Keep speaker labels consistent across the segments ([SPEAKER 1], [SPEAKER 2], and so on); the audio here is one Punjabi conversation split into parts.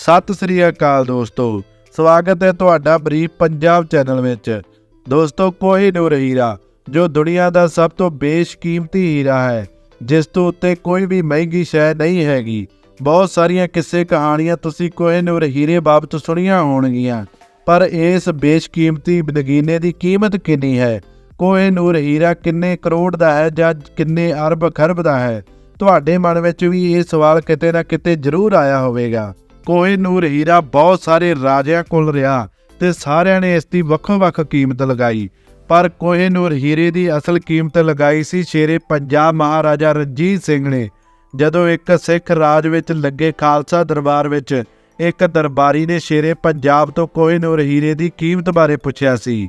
[SPEAKER 1] ਸਤਿ ਸ੍ਰੀ ਅਕਾਲ ਦੋਸਤੋ, ਸਵਾਗਤ ਹੈ ਤੁਹਾਡਾ ਬਰੀਫ ਪੰਜਾਬ ਚੈਨਲ ਵਿੱਚ। ਦੋਸਤੋ ਕੋਹੀਨੂਰ ਹੀਰਾ, ਜੋ ਦੁਨੀਆ ਦਾ ਸਭ ਤੋਂ ਬੇਸ਼ਕੀਮਤੀ ਹੀਰਾ ਹੈ, ਜਿਸ ਤੋਂ ਉੱਤੇ ਕੋਈ ਵੀ ਮਹਿੰਗੀ ਸ਼ੈ ਨਹੀਂ ਹੈਗੀ। ਬਹੁਤ ਸਾਰੀਆਂ ਕਿੱਸੇ ਕਹਾਣੀਆਂ ਤੁਸੀਂ ਕੋਹੀਨੂਰ ਹੀਰੇ ਬਾਬਤ ਸੁਣੀਆਂ ਹੋਣਗੀਆਂ, ਪਰ ਇਸ ਬੇਸ਼ਕੀਮਤੀ ਨਗੀਨੇ ਦੀ ਕੀਮਤ ਕਿੰਨੀ ਹੈ? ਕੋਹੀਨੂਰ ਹੀਰਾ ਕਿੰਨੇ ਕਰੋੜ ਦਾ ਹੈ ਜਾਂ ਕਿੰਨੇ ਅਰਬ ਖਰਬ ਦਾ ਹੈ? ਤੁਹਾਡੇ ਮਨ ਵਿੱਚ ਵੀ ਇਹ ਸਵਾਲ ਕਿਤੇ ਨਾ ਕਿਤੇ ਜ਼ਰੂਰ ਆਇਆ ਹੋਵੇਗਾ। ਕੋਹੀਨੂਰ ਹੀਰਾ ਬਹੁਤ ਸਾਰੇ ਰਾਜਿਆਂ ਕੋਲ ਰਿਹਾ ਤੇ ਸਾਰਿਆਂ ਨੇ ਇਸ ਦੀ ਵੱਖੋ-ਵੱਖ ਕੀਮਤ ਲਗਾਈ। ਪਰ ਕੋਹੀਨੂਰ ਹੀਰੇ ਦੀ ਅਸਲ ਕੀਮਤ ਲਗਾਈ ਸੀ ਸ਼ੇਰੇ ਪੰਜਾਬ ਮਹਾਰਾਜਾ ਰਣਜੀਤ ਸਿੰਘ ਨੇ। ਜਦੋਂ ਇੱਕ ਸਿੱਖ ਰਾਜ ਵਿੱਚ ਲੱਗੇ ਖਾਲਸਾ ਦਰਬਾਰ ਵਿੱਚ ਇੱਕ ਦਰਬਾਰੀ ਨੇ ਸ਼ੇਰੇ ਪੰਜਾਬ ਤੋਂ ਕੋਹੀਨੂਰ ਹੀਰੇ ਦੀ ਕੀਮਤ ਬਾਰੇ ਪੁੱਛਿਆ ਸੀ,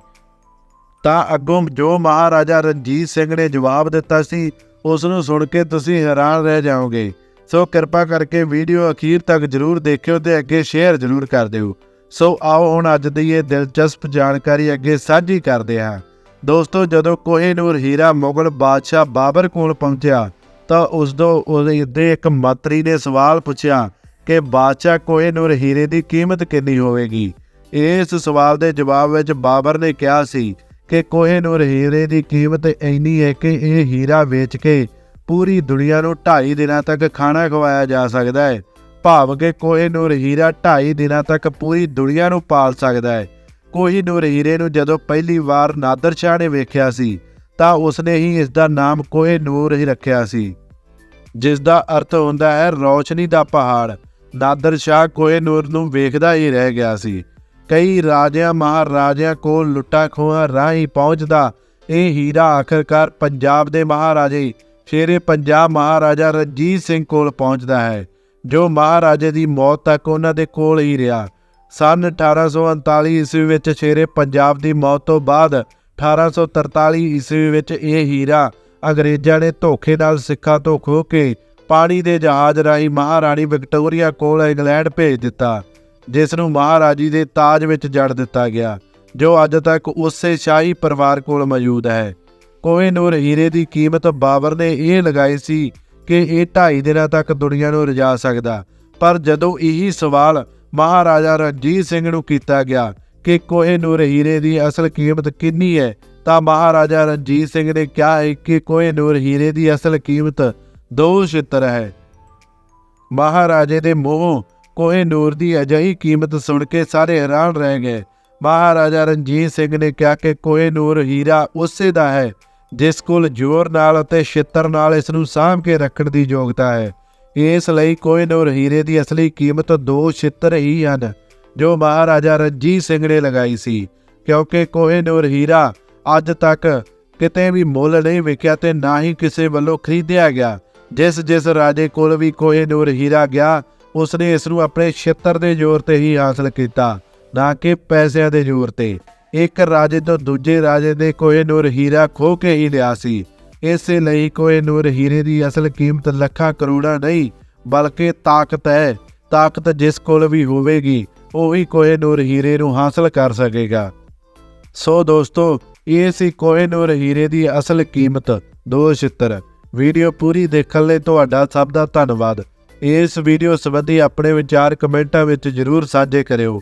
[SPEAKER 1] ਤਾਂ ਅੱਗੋਂ ਜੋ ਮਹਾਰਾਜਾ ਰਣਜੀਤ ਸਿੰਘ ਨੇ ਜਵਾਬ ਦਿੱਤਾ ਸੀ, ਉਸ ਨੂੰ ਸੁਣ ਕੇ ਤੁਸੀਂ ਹੈਰਾਨ ਰਹਿ ਜਾਓਗੇ। ਸੋ ਕਿਰਪਾ ਕਰਕੇ ਵੀਡੀਓ ਅਖੀਰ ਤੱਕ ਜਰੂਰ ਦੇਖਿਓ ਤੇ ਅੱਗੇ ਸ਼ੇਅਰ ਜਰੂਰ ਕਰ ਦਿਓ। ਸੋ ਆਓ ਹੁਣ ਅੱਜ ਦੀ ਇਹ ਦਿਲਚਸਪ ਜਾਣਕਾਰੀ ਅੱਗੇ ਸਾਂਝੀ ਕਰਦੇ ਹਾਂ। ਦੋਸਤੋ, ਜਦੋਂ ਕੋਹੀਨੂਰ ਹੀਰਾ ਮੁਗਲ ਬਾਦਸ਼ਾਹ ਬਾਬਰ ਕੋਲ ਪਹੁੰਚਿਆ, ਤਾਂ ਉਸ ਤੋਂ ਉਹਦੇ ਦੇ ਇੱਕ ਮੰਤਰੀ ਨੇ ਸਵਾਲ ਪੁੱਛਿਆ ਕਿ ਬਾਦਸ਼ਾਹ ਕੋਹੀਨੂਰ ਹੀਰੇ ਦੀ ਕੀਮਤ ਕਿੰਨੀ ਹੋਵੇਗੀ? ਇਸ ਸਵਾਲ ਦੇ ਜਵਾਬ ਵਿੱਚ ਬਾਬਰ ਨੇ ਕਿਹਾ ਸੀ ਕਿ ਕੋਹੀਨੂਰ ਹੀਰੇ ਦੀ ਕੀਮਤ ਇੰਨੀ ਹੈ ਕਿ ਇਹ ਹੀਰਾ ਵੇਚ ਕੇ ਪੂਰੀ ਦੁਨੀਆ ਨੂੰ 2.5 ਦਿਨਾਂ ਤੱਕ ਖਾਣਾ ਖਵਾਇਆ ਜਾ ਸਕਦਾ ਹੈ। ਭਾਵ ਕਿ ਕੋਹੀਨੂਰ ਹੀਰਾ 2.5 ਦਿਨਾਂ ਤੱਕ ਪੂਰੀ ਦੁਨੀਆ ਨੂੰ ਪਾਲ ਸਕਦਾ ਹੈ। ਕੋਈ ਨੂਰ ਹੀਰੇ ਨੂੰ ਜਦੋਂ ਪਹਿਲੀ ਵਾਰ ਨਾਦਰ ਸ਼ਾਹ ਨੇ ਵੇਖਿਆ ਸੀ, ਤਾਂ ਉਸਨੇ ਹੀ ਇਸ ਦਾ ਨਾਮ ਕੋਹੀਨੂਰ ਹੀ ਰੱਖਿਆ ਸੀ। ਜਿਸ ਦਾ ਅਰਥ ਹੁੰਦਾ ਹੈ ਰੌਸ਼ਨੀ ਦਾ ਪਹਾੜ। ਨਾਦਰ ਸ਼ਾਹ ਕੋਹੀਨੂਰ ਨੂੰ ਵੇਖਦਾ ਹੀ ਰਹਿ ਗਿਆ ਸੀ। ਕਈ ਰਾਜਿਆਂ ਮਹਾਰਾਜਿਆਂ ਕੋਲ ਲੁੱਟਾਂ ਖੋਹਾਂ ਰਾਹੀਂ ਪਹੁੰਚਦਾ ਇਹ ਹੀਰਾ ਆਖਰਕਾਰ ਪੰਜਾਬ ਦੇ ਮਹਾਰਾਜੇ ਸ਼ੇਰੇ ਪੰਜਾਬ ਮਹਾਰਾਜਾ ਰਣਜੀਤ ਸਿੰਘ ਕੋਲ ਪਹੁੰਚਦਾ ਹੈ, ਜੋ ਮਹਾਰਾਜੇ ਦੀ ਮੌਤ ਤੱਕ ਉਹਨਾਂ ਦੇ ਕੋਲ ਹੀ ਰਿਹਾ। ਸਨ 1839 ਈਸਵੀ ਵਿੱਚ ਸ਼ੇਰੇ ਪੰਜਾਬ ਦੀ ਮੌਤ ਤੋਂ ਬਾਅਦ 1843 ਈਸਵੀ ਵਿੱਚ ਇਹ ਹੀਰਾ ਅੰਗਰੇਜ਼ਾਂ ਨੇ ਧੋਖੇ ਨਾਲ ਸਿੱਖਾਂ ਤੋਂ ਖੋਹ ਕੇ ਪਾਣੀ ਦੇ ਜਹਾਜ਼ ਰਾਹੀਂ ਮਹਾਰਾਣੀ ਵਿਕਟੋਰੀਆ ਕੋਲ ਇੰਗਲੈਂਡ ਭੇਜ ਦਿੱਤਾ, ਜਿਸ ਨੂੰ ਮਹਾਰਾਜੀ ਦੇ ਤਾਜ ਵਿੱਚ ਜੜ ਦਿੱਤਾ ਗਿਆ, ਜੋ ਅੱਜ ਤੱਕ ਉਸੇ ਸ਼ਾਹੀ ਪਰਿਵਾਰ ਕੋਲ ਮੌਜੂਦ ਹੈ। ਕੋਹੀਨੂਰ ਹੀਰੇ ਦੀ ਕੀਮਤ ਬਾਬਰ ਨੇ ਇਹ ਲਗਾਈ ਸੀ ਕਿ ਇਹ 2.5 ਦਿਨਾਂ ਤੱਕ ਦੁਨੀਆ ਨੂੰ ਰਜਾ ਸਕਦਾ। ਪਰ ਜਦੋਂ ਇਹੀ ਸਵਾਲ ਮਹਾਰਾਜਾ ਰਣਜੀਤ ਸਿੰਘ ਨੂੰ ਕੀਤਾ ਗਿਆ ਕਿ ਕੋਹੀਨੂਰ ਹੀਰੇ ਦੀ ਅਸਲ ਕੀਮਤ ਕਿੰਨੀ ਹੈ, ਤਾਂ ਮਹਾਰਾਜਾ ਰਣਜੀਤ ਸਿੰਘ ਨੇ ਕਿਹਾ ਹੈ ਕਿ ਕੋਹੀਨੂਰ ਹੀਰੇ ਦੀ ਅਸਲ ਕੀਮਤ 2 ਛਿੱਤਰ ਹੈ। ਮਹਾਰਾਜੇ ਦੇ ਮੂੰਹੋਂ ਕੋਹੀਨੂਰ ਦੀ ਅਜਿਹੀ ਕੀਮਤ ਸੁਣ ਕੇ ਸਾਰੇ ਹੈਰਾਨ ਰਹਿ ਗਏ। ਮਹਾਰਾਜਾ ਰਣਜੀਤ ਸਿੰਘ ਨੇ ਕਿਹਾ ਕਿ ਕੋਹੀਨੂਰ ਹੀਰਾ ਉਸੇ ਦਾ ਹੈ ਜਿਸ ਕੋਲ ਜ਼ੋਰ ਨਾਲ ਅਤੇ ਛਿੱਤਰ ਨਾਲ ਇਸ ਨੂੰ ਸਾਂਭ ਕੇ ਰੱਖਣ ਦੀ ਯੋਗਤਾ ਹੈ, ਇਸ ਲਈ ਕੋਹੀਨੂਰ ਹੀਰੇ ਦੀ ਅਸਲੀ ਕੀਮਤ ਦੋ ਛਿੱਤਰ ਹੀ ਹਨ, ਜੋ ਮਹਾਰਾਜਾ ਰਣਜੀਤ ਸਿੰਘ ਨੇ ਲਗਾਈ ਸੀ, ਕਿਉਂਕਿ ਕੋਹੀਨੂਰ ਹੀਰਾ ਅੱਜ ਤੱਕ ਕਿਤੇ ਵੀ ਮੁੱਲ ਨਹੀਂ ਵਿਕਿਆ ਤੇ ਨਾ ਹੀ ਕਿਸੇ ਵੱਲੋਂ ਖਰੀਦਿਆ ਗਿਆ। ਜਿਸ ਜਿਸ ਰਾਜੇ ਕੋਲ ਵੀ ਕੋਹੀਨੂਰ ਹੀਰਾ ਗਿਆ, ਉਸਨੇ ਇਸ ਨੂੰ ਆਪਣੇ ਛਿੱਤਰ ਦੇ ਜ਼ੋਰ ਤੇ ਹੀ ਹਾਸਲ ਕੀਤਾ, ਨਾ ਕਿ ਪੈਸਿਆਂ ਦੇ ਜ਼ੋਰ ਤੇ। ਇੱਕ ਰਾਜੇ ਤੋਂ ਦੂਜੇ ਰਾਜੇ ਦੇ ਕੋਹੀਨੂਰ ਹੀਰਾ ਖੋ ਕੇ ਹੀ ਲਿਆ ਸੀ। ਇਸੇ ਲਈ ਕੋਏ ਕੋਹੀਨੂਰ ਹੀਰੇ ਦੀ ਅਸਲ ਕੀਮਤ ਲੱਖਾਂ ਕਰੋੜਾਂ ਨਹੀਂ, ਬਲਕਿ ਤਾਕਤ ਹੈ। ਤਾਕਤ ਜਿਸ ਕੋਲ ਵੀ ਹੋਵੇਗੀ, ਉਹੀ ਕੋਹੀਨੂਰ ਹੀਰੇ ਨੂੰ ਹਾਸਲ ਕਰ ਸਕੇਗਾ। ਸੋ ਦੋਸਤੋ, ਇਹ ਸੀ ਕੋਏ ਕੋਹੀਨੂਰ ਹੀਰੇ ਦੀ ਅਸਲ ਕੀਮਤ, ਦੋ ਛਿੱਤਰ। ਵੀਡੀਓ ਪੂਰੀ ਦੇਖਣ ਲਈ ਤੁਹਾਡਾ ਸਭ ਦਾ ਧੰਨਵਾਦ। ਇਸ ਵੀਡੀਓ ਸੰਬੰਧੀ ਆਪਣੇ ਵਿਚਾਰ ਕਮੈਂਟਾਂ ਵਿੱਚ ਜਰੂਰ ਸਾਂਝੇ ਕਰਿਓ।